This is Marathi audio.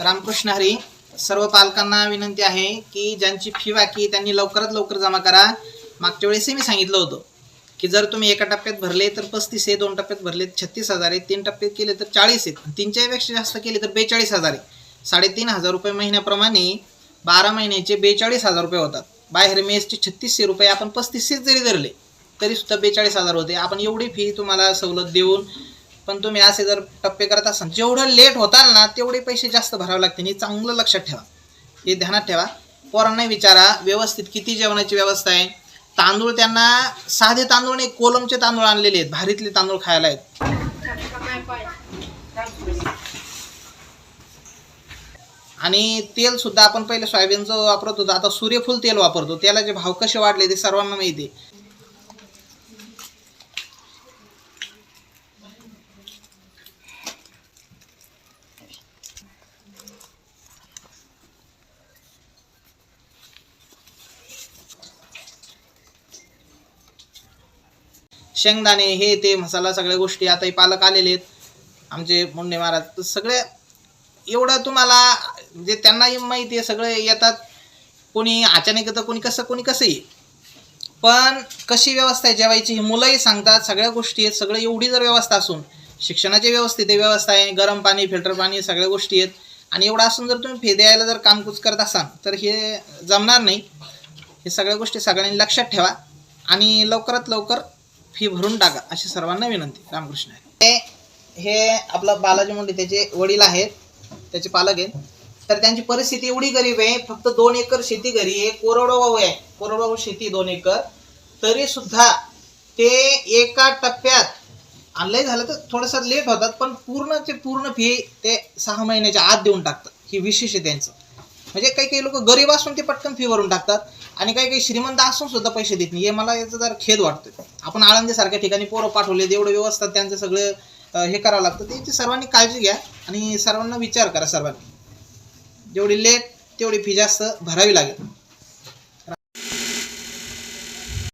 रामकृष्ण हरी सर्व पालकांना विनंती आहे की ज्यांची फी बाकी त्यांनी लवकरात लवकर जमा करा. मागच्या वेळेसही मी सांगितलं होतं की जर तुम्ही एका टप्प्यात भरले तर पस्तीस आहे दोन टप्प्यात भरले छत्तीस हजार आहे तीन टप्प्यात केले तर चाळीस आहेत तीनच्यापेक्षा जास्त केले तर बेचाळीस हजार आहे. साडेतीन हजार रुपये महिन्याप्रमाणे बारा महिन्याचे बेचाळीस हजार रुपये होतात. बाहेर मेसचे छत्तीसशे रुपये आपण पस्तीसशे जरी धरले तरीसुद्धा बेचाळीस हजार होते. आपण एवढी फी तुम्हाला सवलत देऊन पण तुम्ही असे जर टप्पे करत असाल जेवढं लेट होताल ना तेवढे पैसे जास्त भरावे लागतील. हे चांगलं लक्षात ठेवा. हे ध्यानात ठेवा. पोरांना विचारा व्यवस्थित किती जेवणाची व्यवस्था आहे. तांदूळ त्यांना साधे तांदूळ नाही कोलमचे तांदूळ आणलेले आहेत. भारीतले तांदूळ खायला आहेत. आणि तेल सुद्धा आपण पहिले सोयाबीनचं वापरत होतो. आता सूर्यफूल तेल वापरतो. तेलाचे भाव कसे वाढले ते सर्वांना माहिती शेंगदाणे हे ते मसाला सगळ्या गोष्टी आताही पालक आलेले आहेत. आमचे मुंडे महाराज तर सगळे एवढं तुम्हाला म्हणजे त्यांनाही माहिती आहे सगळे येतात. कोणी अचानक येतं कोणी कसं कोणी कसंही. पण कशी व्यवस्था आहे जेवायची ही मुलंही सांगतात सगळ्या गोष्टी आहेत. सगळं एवढी जर व्यवस्था असून शिक्षणाची व्यवस्थित आहे व्यवस्था आहे. गरम पाणी फिल्टर पाणी सगळ्या गोष्टी आहेत. आणि एवढं असून जर तुम्ही फे द्यायला जर कामकूच करत असाल तर हे जमणार नाही. हे सगळ्या गोष्टी सगळ्यांनी लक्षात ठेवा. आणि लवकरात लवकर फी भरून टाका अशी सर्वांना विनंती. रामकृष्ण हे हे आपलं बालाजी मुंडे त्याचे वडील आहेत त्याचे पालक आहेत. तर त्यांची परिस्थिती एवढी गरीब आहे फक्त दोन एकर शेती घरी आहे कोरडवाहू आहे. कोरडवाहू शेती दोन एकर. तरी सुद्धा ते एका टप्प्यात आणलंय झालं तर थोडंसं लेट होतात पण पूर्ण ते पूर्ण फी ते सहा महिन्याच्या आत देऊन टाकतात. ही विशेष आहे त्यांचं. म्हणजे काही काही लोक गरीब असून ते पटकन फी भरून टाकतात. आणि काही काही श्रीमंत असून सुद्धा पैसे देत नाही. हे मला याचा जर खेद वाटतं आपण आळंदीसारख्या ठिकाणी पोरं पाठवले एवढं व्यवस्था त्यांचं सगळं हे करावं लागतं त्याची सर्वांनी काळजी घ्या आणि सर्वांना विचार करा सर्वांनी. जेवढी लेट तेवढी फी जास्त भरावी लागेल.